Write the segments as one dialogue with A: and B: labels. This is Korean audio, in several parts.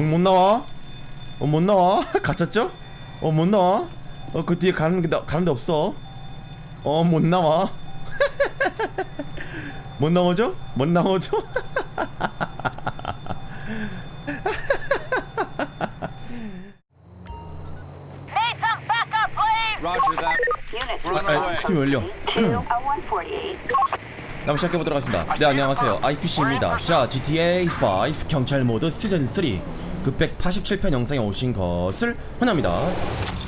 A: 응, 못 나와? 어, 못 나와? 갇혔죠? 어, 못 나와? 어, 그 뒤에 가는 게, 나- 가는 데 없어. 어, 못 나와. 못 나오죠? 못 나오죠? 아. 스팀 열려.
B: to a 148.
A: 한번 시작해보도록 하겠습니다. 네, 안녕하세요. IPC입니다. 자, GTA 5 경찰 모드 시즌 3 그 187편 영상에 오신 것을 환영합니다.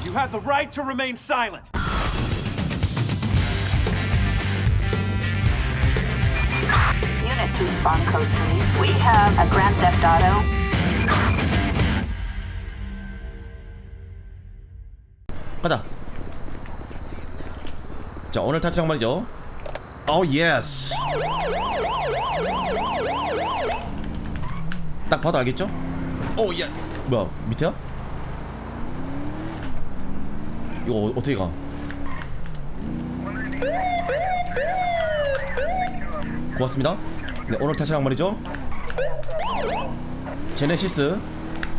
C: You have the right to remain silent.
B: Unit to spawn code 3. We have a Grand Theft Auto.
A: 가자. 자, 오늘 타치랑 말이죠. 오 예스. 딱 봐도 알겠죠? 오 예. 뭐야 밑에야? 이거 어, 어떻게 가? 고맙습니다. 네 오늘 타치랑 말이죠. 제네시스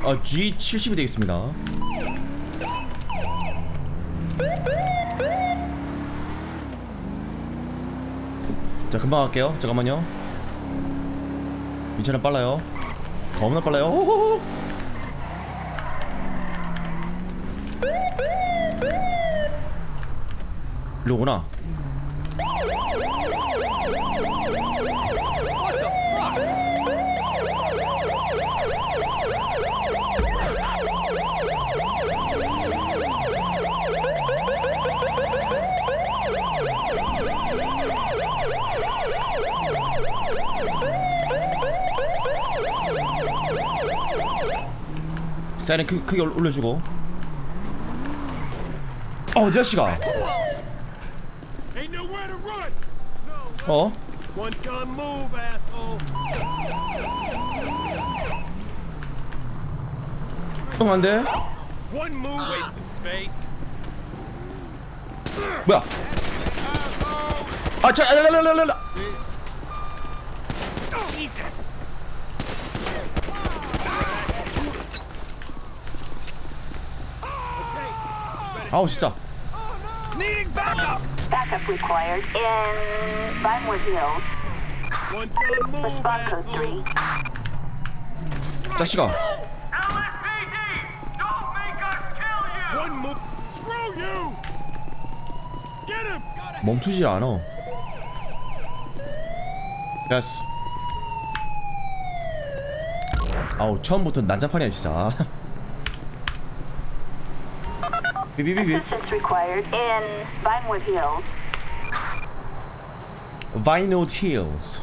A: 어, G70이 되겠습니다. 자 금방 갈게요 잠깐만요 이 차는 빨라요 겁나 빨라요 호호호. 일로 오구나 사이렌 크, 크게 올- 올려주고 어이 자식아. 어? 형 안돼. 뭐야 아저 아우 진짜
C: Needing backup.
B: Backup required in Vinewood Hills.
C: Asshole.
B: 3.
A: 자식아
D: LSPD! Don't make us kill you!
C: One move. Screw you. Get him.
A: 멈추질 않아 됐어 아우 처음부터 난장판이야 진짜 비비비비.
B: Assistance required. In Vinewood Hills.
A: 바이노드 힐스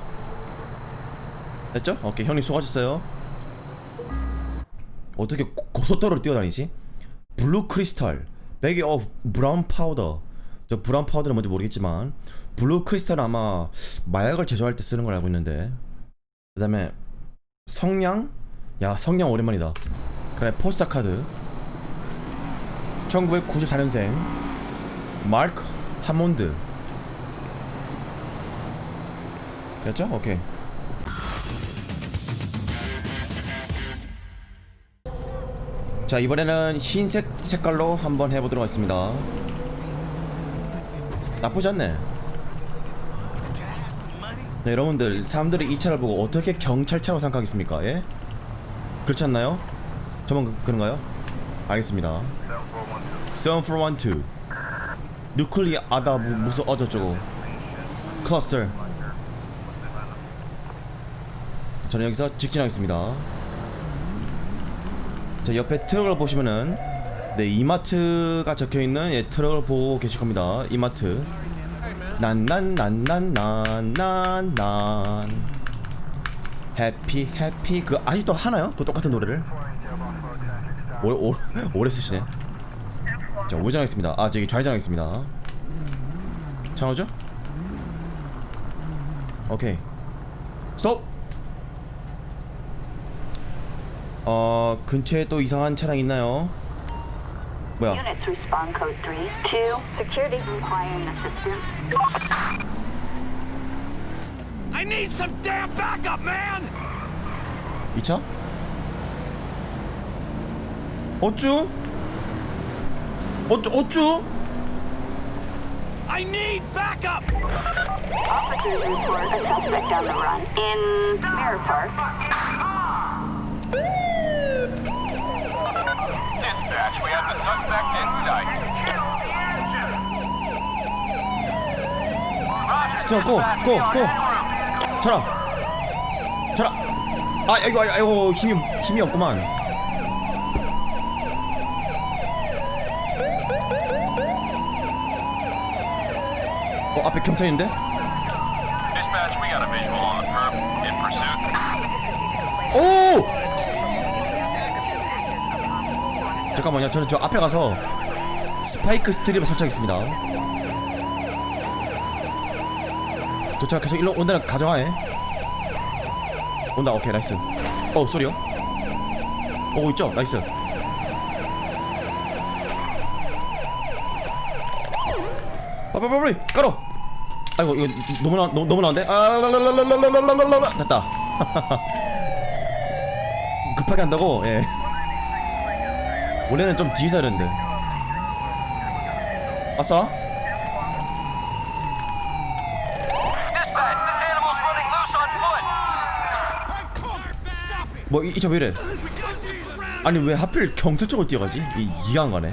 A: 됐죠? 오케이 형님 수고하셨어요. 어떻게 고- 고속도로를 뛰어다니지? 블루 크리스탈 백이 어 브라운 파우더 저 브라운 파우더는 뭔지 모르겠지만 블루 크리스탈은 아마 마약을 제조할 때 쓰는 걸 알고 있는데. 그 다음에 성냥? 야 성냥 오랜만이다. 그래 포스터 카드 1994년생 마크 하몬드 됐죠? 오케이 자 이번에는 흰색 색깔로 한번 해보도록 하겠습니다 나쁘지 않네 네, 여러분들 사람들이 이 차를 보고 어떻게 경찰차로 생각하겠습니까? 예? 그렇지 않나요? 저만 그, 그런가요? 알겠습니다 7412 뉴클리 아다 무, 무슨 어쩌저쩌고 클러스터 저는 여기서 직진하겠습니다. 자 옆에 트럭을 보시면은 네 이마트가 적혀 있는 예, 트럭을 보고 계실 겁니다. 이마트. 난난난난난난난 해피 해피 그 아직도 하나요? 그 똑같은 노래를 오래 오래 쓰시네. 자 우회전하겠습니다. 아 저기 좌회전하겠습니다. 차오죠? 오케이. 스톱. 어 근처에 또 이상한 차량 있나요? 뭐야?
B: Units respond code 3. 2. Security requiring assistance.
C: I need some damn backup, man.
A: 이 차? 어쭈? 어쭈 어쭈?
C: I need backup!
B: Officers report a suspect on the run in Mirror Park.
D: Dispatch, we have the suspect in sight.
A: 스티어 고! 고! 고! 쳐라! 쳐라! 아 아이고, 아이고 힘이 힘이 없구만 앞에 경찰인데? 오! 잠깐만요. 저는 저 앞에 가서 스파이크 스트립을 설치하겠습니다. 저 제가 계속 일로 온다는 가정하에. 온다. 오케이. 나이스. 어 소리요? 오고 있죠? 나이스. 빨리 빨리 깔어 아이고 이거 너무 나 너무, 너무 나온데? 아 됐다. 급하게 한다고. 예. 원래는 좀 뒤에서 하는데. 아싸. 뭐 이저왜 이래? 아니 왜 하필 경찰 쪽으로 뛰어가지? 이이안 가네.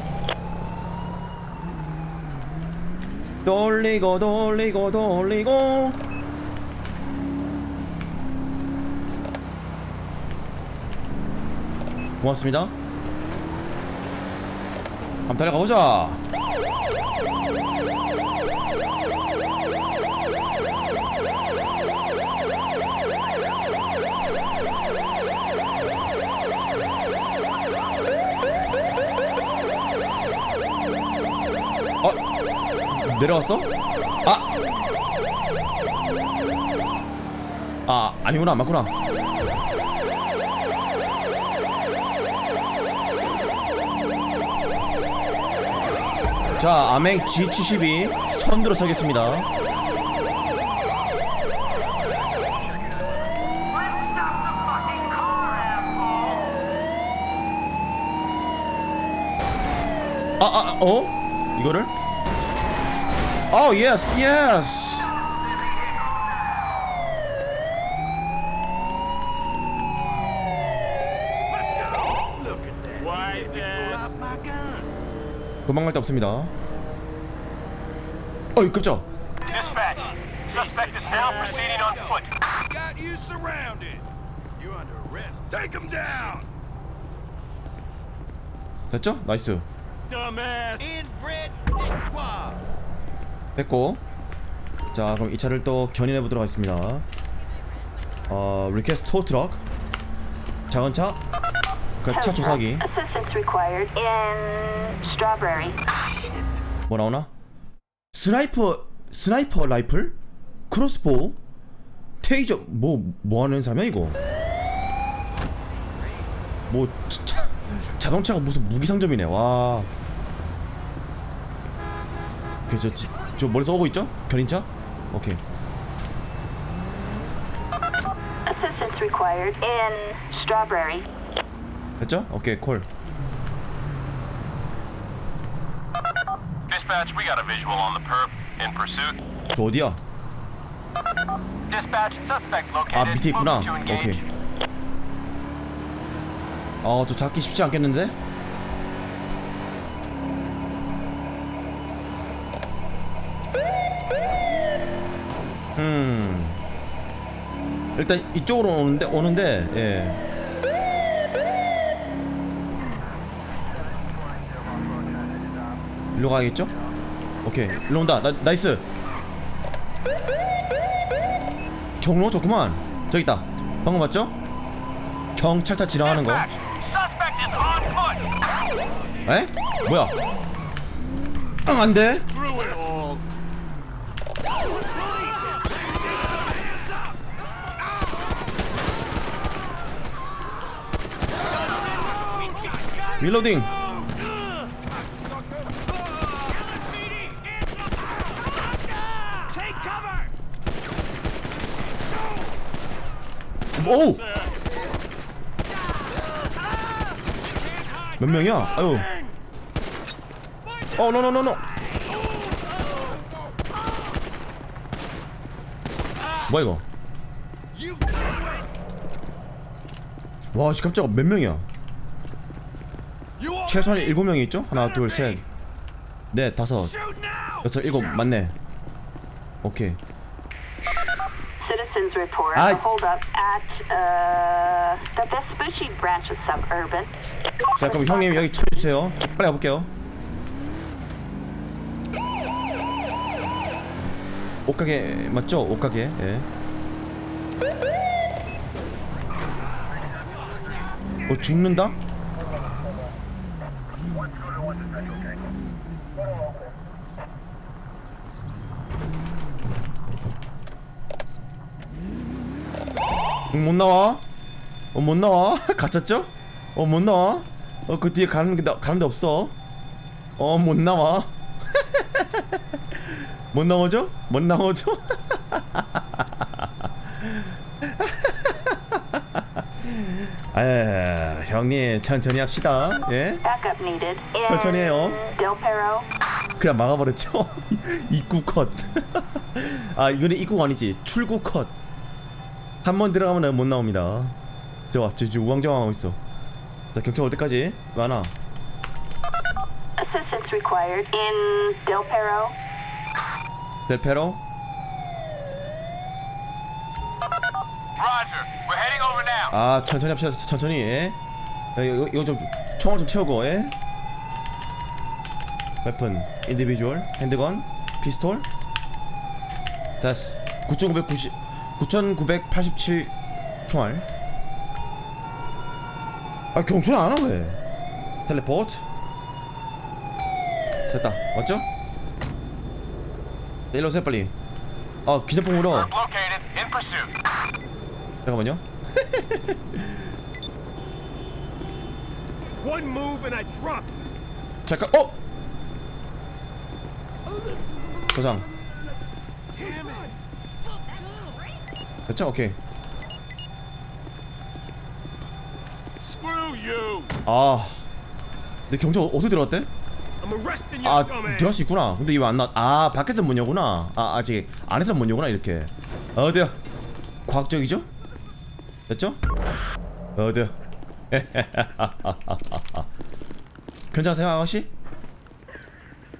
A: 돌리고 돌리고 돌리고. 고맙습니다. 한번 달려가 보자 어? 내려왔어? 아! 아, 아니구나, 맞구나. 자, 아맹 G72 선두로 서겠습니다. 아, 아, 어? 이거를? Oh,
C: yes, yes!
A: 도망갈 데 없습니다. 어이 깜짝. 됐죠? 나이스. 됐고. 자, 그럼 이 차를 또 견인해 보도록 하겠습니다. 어, 리퀘스트 토 트럭. 작은 차. 그차 조사기. 뭐 나오나? 스나이퍼 스나이퍼 라이플? 크로스보우? 테이저 뭐 뭐 하는 사람이야 이거? 뭐 차, 자동차가 무슨 무기 상점이네. 와. 그저 저 멀리서 오고 있죠? 견인차? 오케이.
B: Assistance required in Strawberry.
A: 됐죠? 오케이 콜.
D: Dispatch, we got a visual on the perp in pursuit.
A: 저 어디야?
D: Dispatch, suspect located.
A: 아 밑에 있구나.
D: Moving to engage.
A: 오케이. 아저 잡기 쉽지 않겠는데? 음. 일단 이쪽으로 오는데 오는데 예. 일로 가야겠죠? 오케이 일로 온다 나, 나이스 경로 좋구만 저기 있다 방금 봤죠? 경찰차 지나가는 거. 에? 뭐야 아, 안돼
C: cover.
A: 오우 몇 명이야? 아유. 어 노노노노 뭐야 이거? 와 씨, 깜짝 몇 명이야 최소한 일곱 명이 있죠? 하나 둘 셋 넷 다섯
C: shoot now.
A: 여섯 일곱 맞네 오케이
B: Citizens report
A: I-
B: a holdup at uh, the Vespucci branch of Suburban.
A: 자 그럼 형님 여기 쳐주세요 저 빨리 가볼게요 옷가게 맞죠? 옷가게 예. 어 죽는다? 응, 못 나와? 어 못 나와? 갇혔죠? 어 못 나와? 어 그 뒤에 가는 게 나- 가는 데 없어. 어 못 나와. 못 나오죠? 못 나오죠? 에 형님 천천히 합시다. 예? 천천히 해요. 그냥 막아버렸죠. 입구 컷. 아 이거는 입구가 아니지 출구 컷. 한 번 들어가면 못 나옵니다. 저와 저 지금 우왕좌왕하고 있어. 자 경찰 올 때까지 많아.
B: Assistance required in Del Perro.
A: 델페로.
D: Roger. We're heading over now.
A: 아 천천히 합시다 천천히. 예. 야, 이거, 이거 좀 총알 좀 채우고. 예. 웨폰, 인디비주얼, 핸드건, 피스톨. 됐어. 9,990, 9,987 총알. 아 경찰 안와 왜? 텔레포트. 됐다. 맞죠? 네, 일로 오세요 빨리. 아 기념품으로. 잠깐만요.
C: One move and I drop.
A: 잠깐. 어. 도장. 됐죠? 오케이. 아. 내 경찰 어디 들어갔대? 아. 들어갈 수 있구나. 근데 이거 안 나. 아 밖에서 문 여구나. 아 아직 안에서 문 여구나 이렇게. 어디야? 과학적이죠? 됐죠? 어디야? 괜찮으세요 아가씨?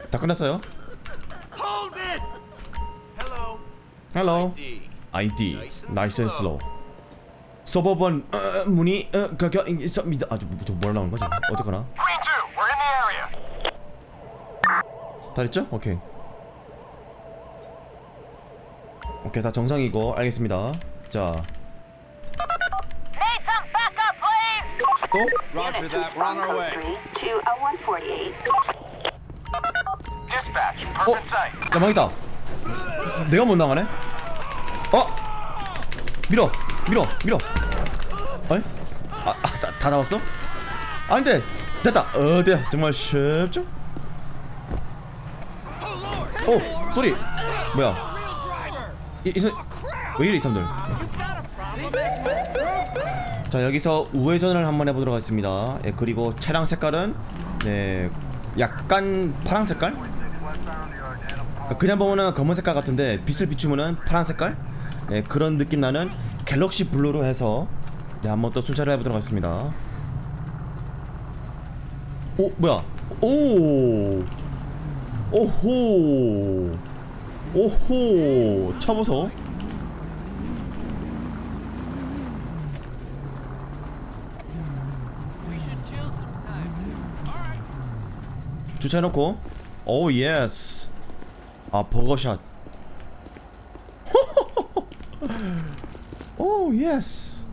A: 다 끝났어요?
C: Hello.
A: 아이디 나이스 앤 슬로우 서버번 어, 문이 어, 가격 있습니다 아저 저 뭐라 나오는 거지 어떡하나
D: Green 2. We're in the area.
A: 다 됐죠? 오케이 오케이 다 정상이고 알겠습니다 자. 또?
B: Roger that. We're on our way. To a 148.
D: Dispatch.
A: 어?
D: Perfect sight.
A: 야 망했다 내가 못 나가네? 어? 밀어 밀어 밀어. 어이? 아, 아 다, 다 나왔어? 안 돼 됐다. 어디야 정말 쉽죠? 오 소리. 뭐야? 이, 이 사, 왜 이래 이 사람들? 자 여기서 우회전을 한번 해보도록 하겠습니다. 예, 그리고 차량 색깔은 네 약간 파란 색깔? 그러니까 그냥 보면은 검은 색깔 같은데 빛을 비추면은 파란 색깔 네, 그런 느낌 나는 갤럭시 블루로 해서 네, 한번 또 순찰을 해보도록 하겠습니다. 오 뭐야? 오! 오호! 오호! 차 보소. 주차해놓고. 오 예스. 아 버거샷 오 예스.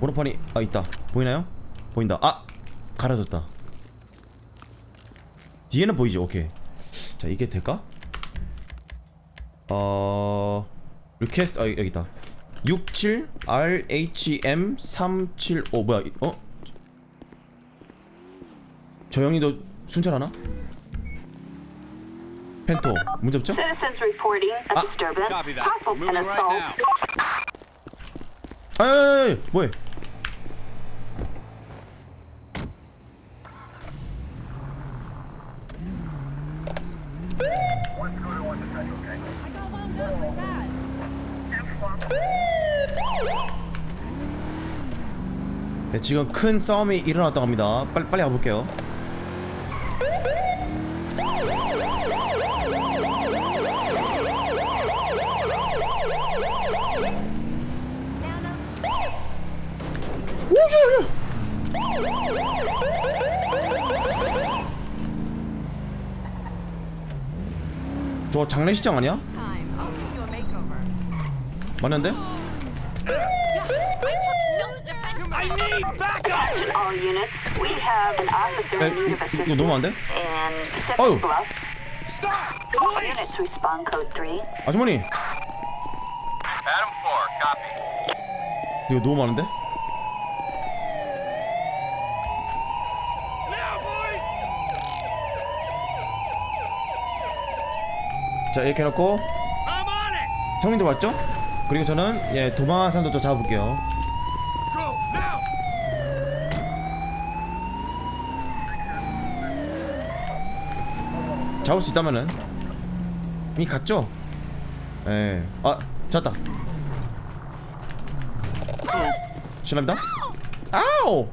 A: 번호판이 아 있다. 보이나요? 보인다. 아 가려졌다. 뒤에는 보이죠 오케이. 자 이게 될까? 어 리퀘스트 아 여기 있다. 67 RHM 375 뭐야 이- 어? 저 형이도 순찰하나? 펜토 문제 없죠?
B: Citizens reporting a
A: Ah,
B: disturbance,
C: copy that.
B: possible
C: Moving
B: an
C: right
B: assault.
C: now.
A: 아이 뭐해 네, 지금 큰 싸움이 일어났다고 합니다. 빨리 빨리 가볼게요. 저 장례식장 아니야? 맞는데?
E: I took self-defense.
C: I need backup!
B: All units, we have an officer
A: 에,
B: in need of
A: 이거 너무 안 돼?
B: in Pacific
A: Oh.
B: Bluff.
C: Stop!
B: Units
C: Police!
B: respond code 3.
A: 아주머니
D: Adam 4, copy.
A: 이거 너무 많은데?
C: Now, boys!
A: 자 이렇게 해놓고! 형님들 왔죠? 그리고 저는 예 도망한 사람도 좀 잡아볼게요! 잡을 수 있다면은 이미 갔죠? 예. 아 잡았다 실례합니다 아우!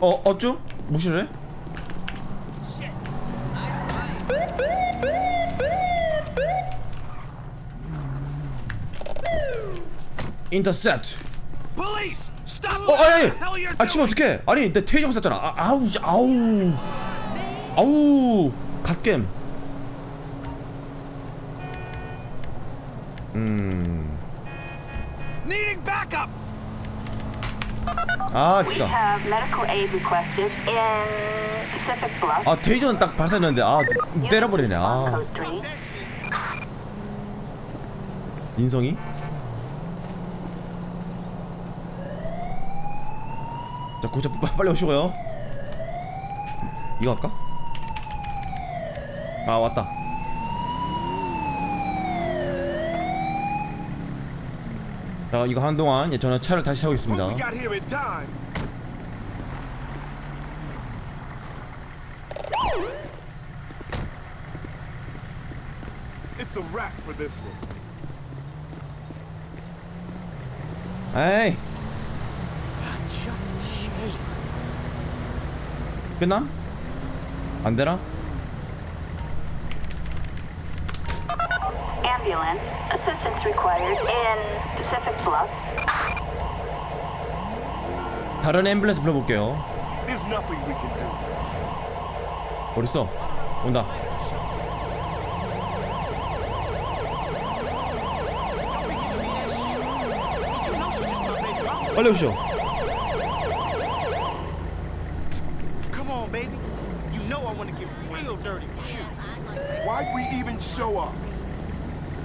A: 어 어쭈? 무시를 해? 인터셉트
C: Police! Stop
A: 어
C: what
A: 아니
C: you're
A: 아 치면
C: doing!
A: 어떡해 아니 내 테이저가 쐈잖아 아, 아우 씨, 아우 아우 갓겜 음.
C: Needing backup!
A: 아
B: We
A: 진짜
B: have medical aid requested in Pacific Bluff.
A: 아 테이저는 딱 발사했는데 아 때려버리네 아
B: code 3.
A: 인성이 자 구자 빨리 오시고요. 이거 할까? 아 왔다. 자 이거 한동안 예, 저는 차를 다시 타고 있습니다.
C: Got here in time. It's a wrap for this one.
A: 에이
C: Just a shame.
A: 끝남? 안 되나?
B: Ambulance, assistance required in Pacific Bluff.
A: 다른 앰뷸런스 불러볼게요
C: There's nothing we can do.
A: 어딨어? 온다 빨리 오시오
C: Why'd we even show up?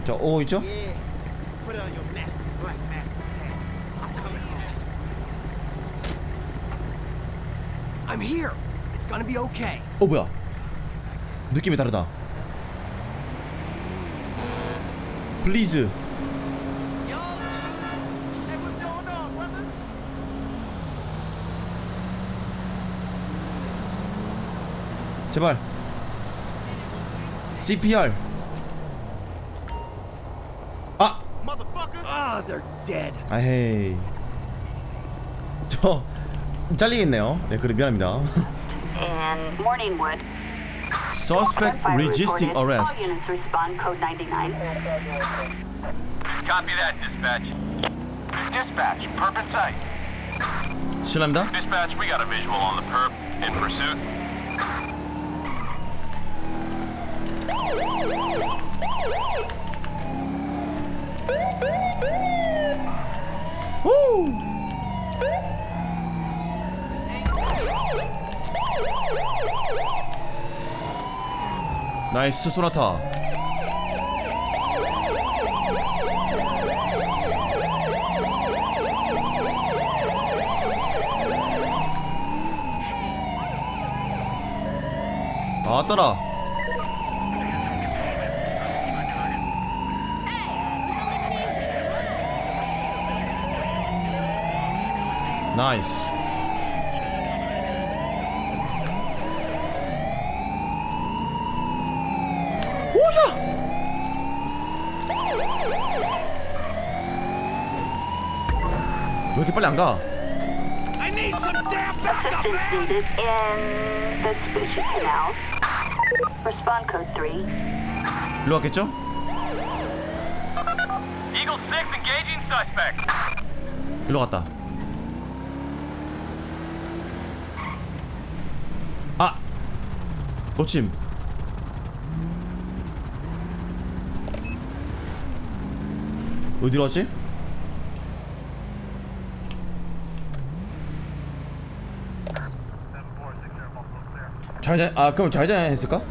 A: 자, 오 있죠?
F: Yeah. Put on your nasty black mask tag. I'm coming home.
G: I'm here. It's gonna be okay.
A: 어 뭐야? 느낌이 다르다. 플리즈. 제발. CPR. 아,
F: Motherfucker.
G: Ah, they're dead.
A: 아헤이. 저 잘리겠네요. 네, 그래 미안합니다.
B: In Morningwood.
A: Suspect
B: Gunfire
A: resisting
B: reported.
A: arrest.
B: All units respond code 99.
D: Copy that, dispatch. Dispatch, perp in sight.
A: 실례합니다.
D: Dispatch, we got a visual on the perp. In pursuit.
A: 나이스 소나타. 아따라. 나이스 오야 왜 이렇게 빨리 안 가?
C: I need some damn backup,
B: Assistance
C: man!
B: needed in the Vespucci Canal. Respond code 3.
A: 일로 왔겠죠?
D: Eagle 6 engaging suspect.
A: 일로 갔다. 놓침. 어디로 왔지? 좌회전 아 그럼 좌회전 했을까?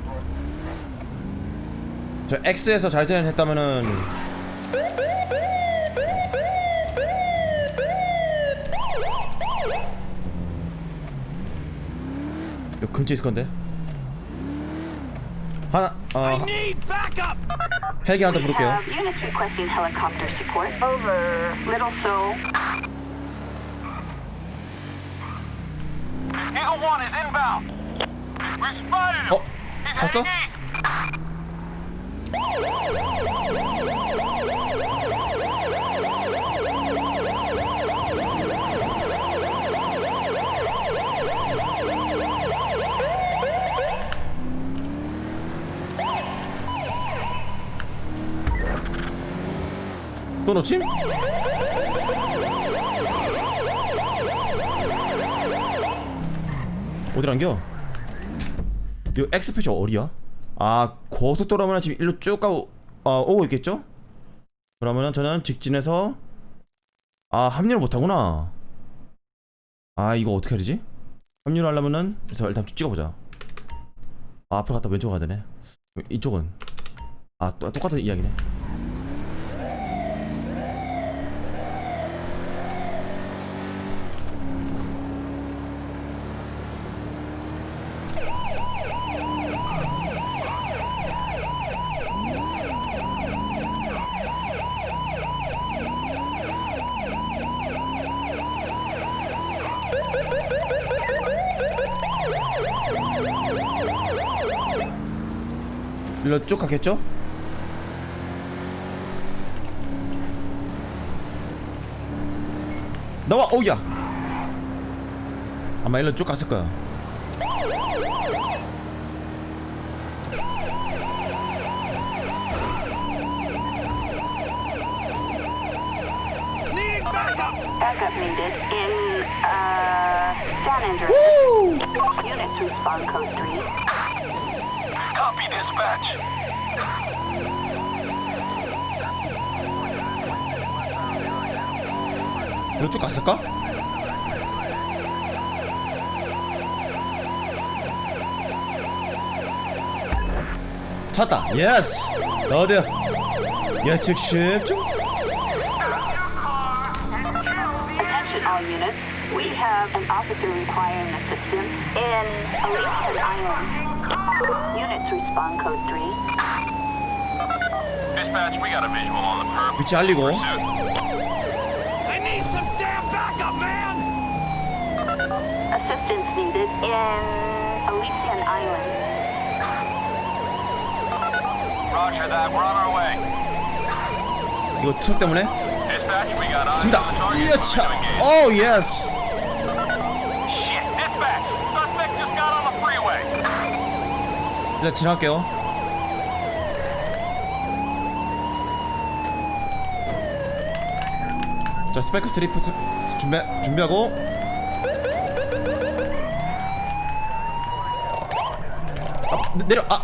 A: 저 X에서 좌회전 했다면은 여 근처에 있을 건데 어
C: Need backup!
A: 헬기 하나 더
B: We
A: 부를게요
B: have units requesting helicopter support. Over. Little Seoul.
D: Eagle 1 is inbound. We spotted him.
A: 어?
D: He's
A: 잤어?
D: heading east.
A: 또 놓침? 어디로 안겨? 이 엑스패치 어디야? 아 고속도로면 지금 일로 쭉 가고 어, 오고 있겠죠? 그러면은 저는 직진해서 아 합류를 못하구나 아 이거 어떻게 하지? 합류를 하려면은 그래서 일단 좀 찍어보자 아 앞으로 갔다 왼쪽으로 가야 되네 이쪽은 아 또, 똑같은 이야기네 일로 쭉 갔겠죠? 나와 오야 아마 일로 쭉 갔을 거야
C: Needing backup!
B: Backup needed in, uh, San Andreas. Units respond code 3.
D: Copy dispatch.
A: 일로 쭉 갔을까? 찾다 예스 어디야 예측 쉽죠?
B: Attention all units. We have an officer requiring assistance in Elysian Island. Units respond code 3.
D: Dispatch, we got a visual on the perp.
A: 위치 알리고
C: I need some damn backup, man!
B: Assistance needed in Elysian Island.
D: Roger that. We're on our way.
A: 이거 트럭 때문에
D: Dispatch, we got eyes
A: 중다
D: on the target.
A: 이야차
D: We're doing
A: 일단 지나갈게요. 자 스파이크 스트리프 스- 준비 준비하고. 아 내- 내려 아.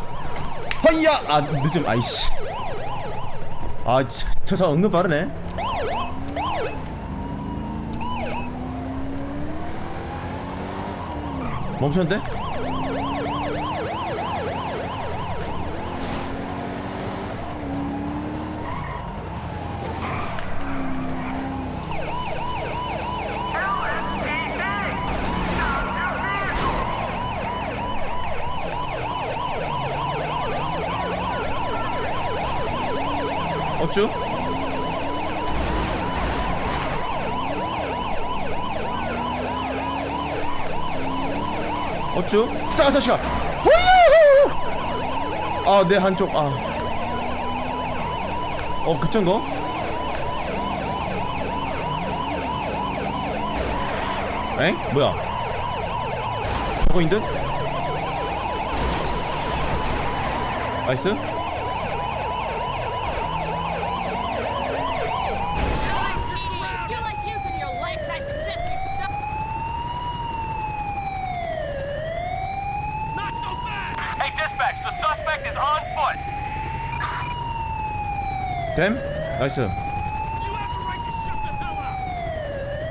A: 허이야! 아 늦음 아이씨. 아저저 은근 빠르네. 멈췄는데 어쭈? 어쭈? 따가서 시간. 아, 내 한쪽 아. 어, 그쩐거? 엥? 뭐야? 저거 인 듯? 나이스?
E: You like using your legs? I suggest you stop.
C: Not so fast!
D: Hey, dispatch, the suspect is on foot.
A: 됨? 나이스!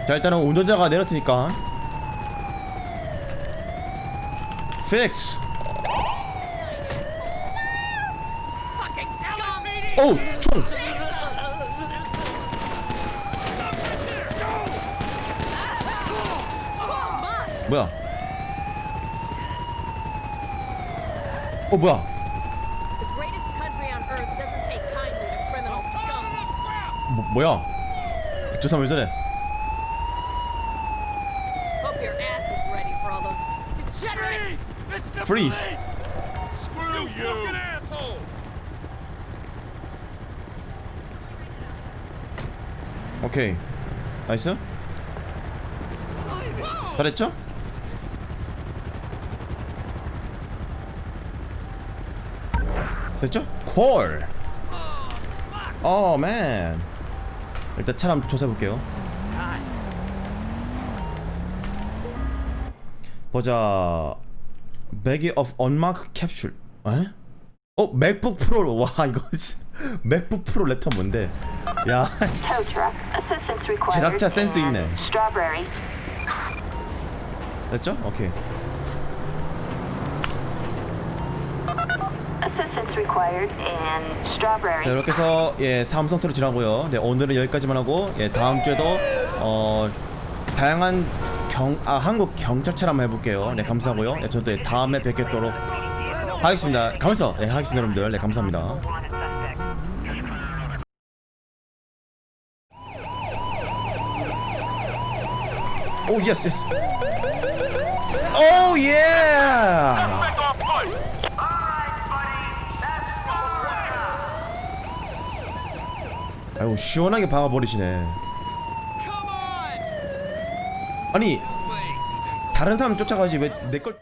A: 자 일단은 운전자가 내렸으니까 픽스! 오우 총
E: Oh!
A: 뭐야 어 뭐야 뭐, 뭐야 저 사람 왜 저래
E: Hope your ass is ready for all those degenerates.
C: Freeze! This is the
A: Freeze.
C: police! Screw you! fucking asshole!
A: 오케이 나이스 잘했죠? 됐죠? 콜 어맨 일단 차를 한번 조사해볼게요 보자 맥이 of unmarked capsule 에? 어 맥북 프로 와 이거 맥북 프로 랩탑 뭔데 야. 제작자 센스 있네. 됐죠? 오케이
B: Assistance required and strawberry.
A: 자 이렇게 해서 예 삼성 트로 지나고요. 네 오늘은 여기까지만 하고 예 다음 주에도 어 다양한 경 아 한국 경찰차를 한번 해볼게요. 네 감사하고요. 네 저도 예, 다음에 뵙겠도록 하겠습니다. 감사. 네 하겠습니다 여러분들. 네 감사합니다. 오 예스 예스. 아이고 시원하게 박아버리시네. 아니 다른 사람 쫓아가지 왜 내 걸?